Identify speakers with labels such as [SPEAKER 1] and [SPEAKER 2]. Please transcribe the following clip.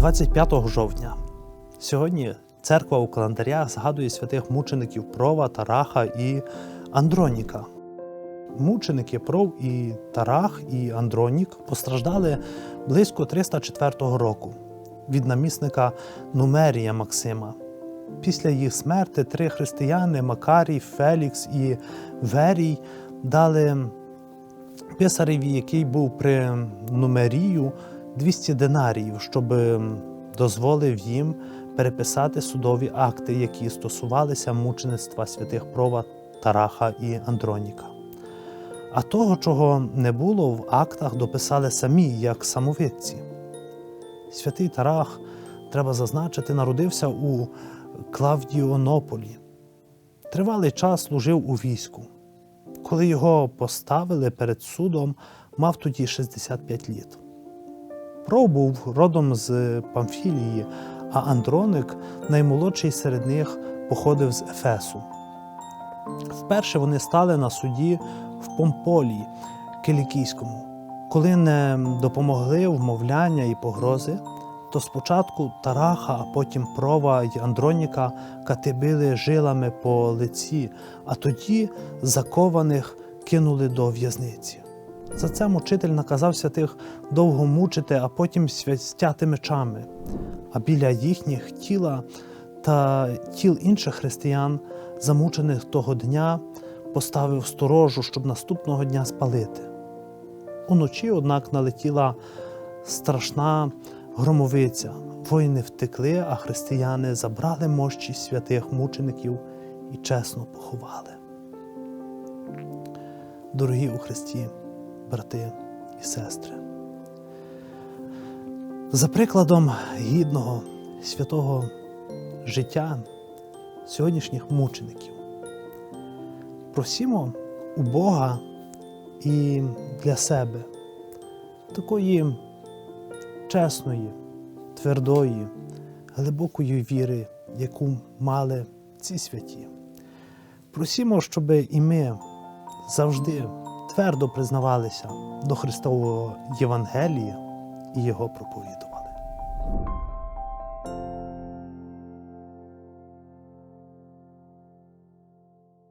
[SPEAKER 1] 25 жовтня. Сьогодні церква у календарях згадує святих мучеників Прова, Тараха і Андроніка. Мученики Пров і Тарах і Андронік постраждали близько 304 року від намісника Нумерія Максима. Після їх смерти три християни Макарій, Фелікс і Верій дали писареві, який був при Нумерію, 200 динаріїв, щоб дозволив їм переписати судові акти, які стосувалися мучеництва святих Прова, Тараха і Андроніка. А того, чого не було в актах, дописали самі, як самовидці. Святий Тарах, треба зазначити, народився у Клавдіонополі. Тривалий час служив у війську. Коли його поставили перед судом, мав тоді 65 літ. Пров був родом з Памфілії, а Андроник, наймолодший серед них, походив з Ефесу. Вперше вони стали на суді в Помполі Килікійському. Коли не допомогли вмовляння і погрози, то спочатку Тараха, а потім Прова й Андроніка катебили жилами по лиці, а тоді закованих кинули до в'язниці. За це мучитель наказав святих довго мучити, а потім святяти мечами. А біля їхніх тіла та тіл інших християн, замучених того дня, поставив сторожу, щоб наступного дня спалити. Уночі, однак, налетіла страшна громовиця. Воїни втекли, а християни забрали мощі святих мучеників і чесно поховали. Дорогі у Христі, брати і сестри. За прикладом гідного святого життя сьогоднішніх мучеників. Просімо у Бога і для себе такої чесної, твердої, глибокої віри, яку мали ці святі. Просімо, щоб і ми завжди твердо признавалися до Христового Євангелія і Його проповіду.